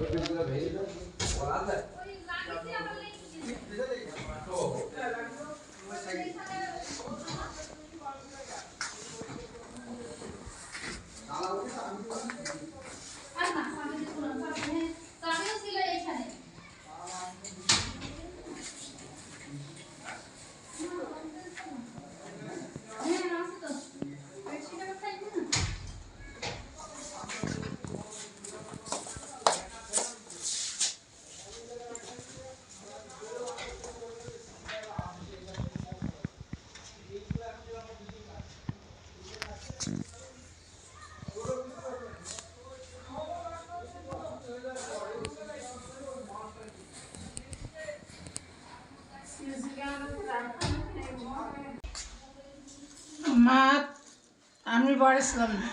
और आंदा कोई लागी से आवर नहीं किसी से नहीं तो मैं सही মা আমি বাড়ি ছিলাম না।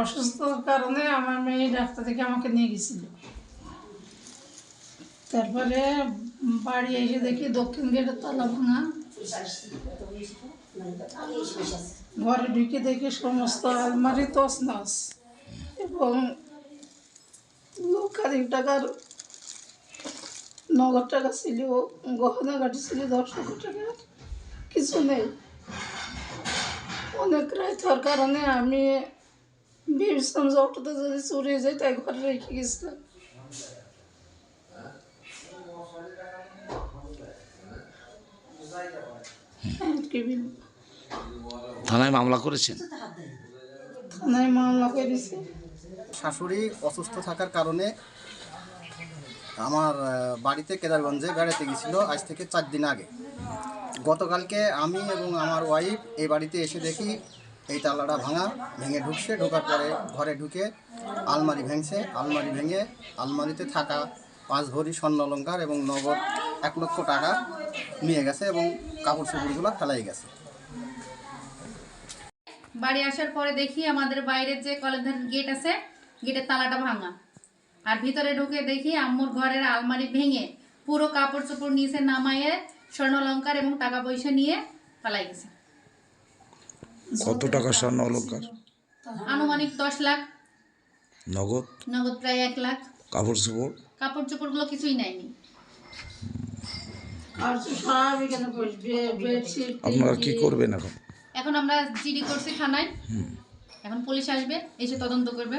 অসুস্থতার কারণে আমার মেয়ে ডাক্তার থেকে আমাকে নিয়ে গেছিল। তারপরে বাড়ি এসে দেখি দক্ষিণ গেটের তালা ভাঙা ঘরে ঢুকে দেখি সমস্ত আলমারি তছনছ এবং লক্ষাধিক টাকার নগদ টাকা ছিল, গহনা গাড়ি ছিল, দশ লক্ষ টাকা কিছু নেই। অনেক রাত হওয়ার কারণে আমি ভেবেছিলাম যে অটোতে যদি চুরি হয়ে যায় তাই ঘরে রেখে গেছিলাম। থানায় মামলা করেছেন? থানায় মামলা করেছি। শাশুড়ি অসুস্থ থাকার কারণে আমার বাড়িতে কেদারগঞ্জে বেড়াতে গেছিল আজ থেকে চার দিন আগে। গতকালকে আমি এবং আমার ওয়াইফ এই বাড়িতে এসে দেখি এই তালাটা ভাঙা, ভেঙে ঢুকছে। ঢোকার পরে ঘরে ঢুকে আলমারি ভেঙছে। আলমারি ভেঙে আলমারিতে থাকা পাঁচ ভরি স্বর্ণ অলঙ্কার এবং নগদ এক লক্ষ টাকা নিয়ে গেছে এবং কাপড় চোপড়গুলো ফেলাই গেছে। বাড়ি আসার পরে দেখি আমাদের বাইরের যে কলেজের গেট আছে, গেটের তালাটা ভাঙা। আর ভিতরে ঢুকে দেখি আম্মুর ঘরের আলমারি ভেঙে পুরো কাপড় চোপড় নিচে নামায়ে স্বর্ণ অলঙ্কার এবং টাকা পয়সা নিয়ে পালাই গেছে। কত টাকা স্বর্ণ অলঙ্কার আনুমানিক দশ লাখ। নগদ? নগদ প্রায় এক লাখ। কাপড় চোপড়? কাপড় চোপড়গুলো কিছুই নেয়নি। আপনারা কি করবেন এখন? এখন আমরা জিডি করছি থানায়। এখন পুলিশ আসবে এসে তদন্ত করবে।